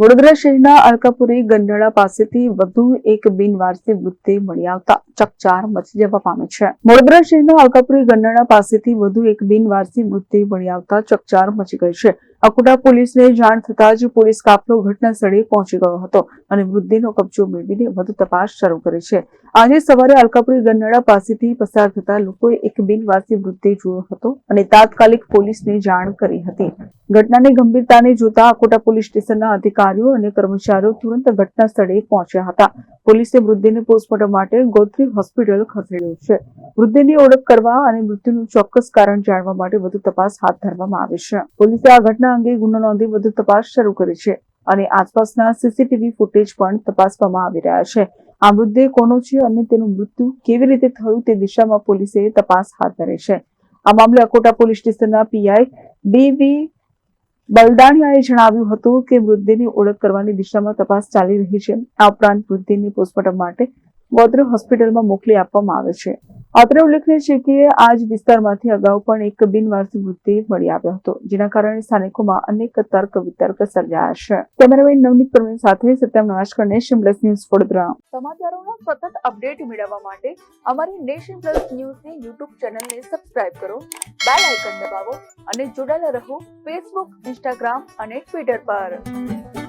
વડોદરા શહેરના અલકાપુરી ગંડાળા પાસેથી વધુ એક બિનવારસી મૃતદેહ મળી આવતા ચકચાર મચી જવા પામે છે. વડોદરા શહેરના અલકાપુરી ગંડાળા પાસેથી વધુ એક બિનવારસી મૃતદેહ મળી આવતા ચકચાર મચી ગઈ છે. અકોટા પોલીસને જાણ થતાં જ પોલીસ કાફલો ઘટના સ્થળે પહોંચી ગયો હતો અને મૃતદેહનો કબજો મેળવીને વધુ તપાસ શરૂ કરી છે. આજે સવારે અલકાપુરી ગન્નાળા પાસેથી પસાર થતા લોકોએ એક બિનવારસી મૃતદેહ જોયો હતો અને તાત્કાલિક પોલીસને જાણ કરી હતી. ઘટનાની ગંભીરતાને જોતા અકોટા પોલીસ સ્ટેશનના અધિકારીઓ અને કર્મચારીઓ તુરંત ઘટના સ્થળે પહોંચ્યા હતા. પોલીસે મૃતદેહને પોસ્ટમોર્ટમ માટે ગોત્રી હોસ્પિટલ ખસેડ્યો છે. મૃતદેહની ઓળખ કરવા અને મૃત્યુનું ચોક્કસ કારણ જાણવા માટે વધુ તપાસ હાથ ધરવામાં આવી છે. પોલીસે આ ઘટના અંગે ગુનો નોંધી વધુ તપાસ શરૂ કરી છે અને આસપાસના સીસીટીવી ફૂટેજ પણ તપાસવામાં આવી રહ્યા છે. આ મૃતદેહ કોનો છે અને તેનું મૃત્યુ કેવી રીતે થયું તે દિશામાં પોલીસે તપાસ હાથ ધરી છે. આ મામલે અકોટા પોલીસ સ્ટેશનના પીઆઈ ડીવી બલદાણિયાએ જણાવ્યું હતું કે મૃતદેહની ઓળખ કરવાની દિશામાં તપાસ ચાલી રહી છે. આ ઉપરાંત મૃતદેહની પોસ્ટમોર્ટમ માટે ગોત્રી હોસ્પિટલમાં મોકલી આપવામાં આવે છે. અત્રે ઉલ્લેખનીય છે કે આ વિસ્તારમાંથી અગાઉ પણ એક બિનવારસી મૃતદેહ મળી આવ્યો હતો, જેના કારણે સ્થાનિકોમાં અનેક તર્ક વિતર્ક સર્જાયા છે. કેમેરામેન નવનીત પરવીન સાથે સત્યમ નવાશકર નેશન પ્લસ ન્યૂઝ વડોદરા. સમાચારોના સતત અપડેટ મેળવવા માટે અમારી નેશન પ્લસ ન્યૂઝની યુટ્યુબ ચેનલને સબસ્ક્રાઇબ કરો, બેલ આઇકન દબાવો અને જોડાયેલા રહો ફેસબુક ઇન્સ્ટાગ્રામ અને ટ્વિટર પર.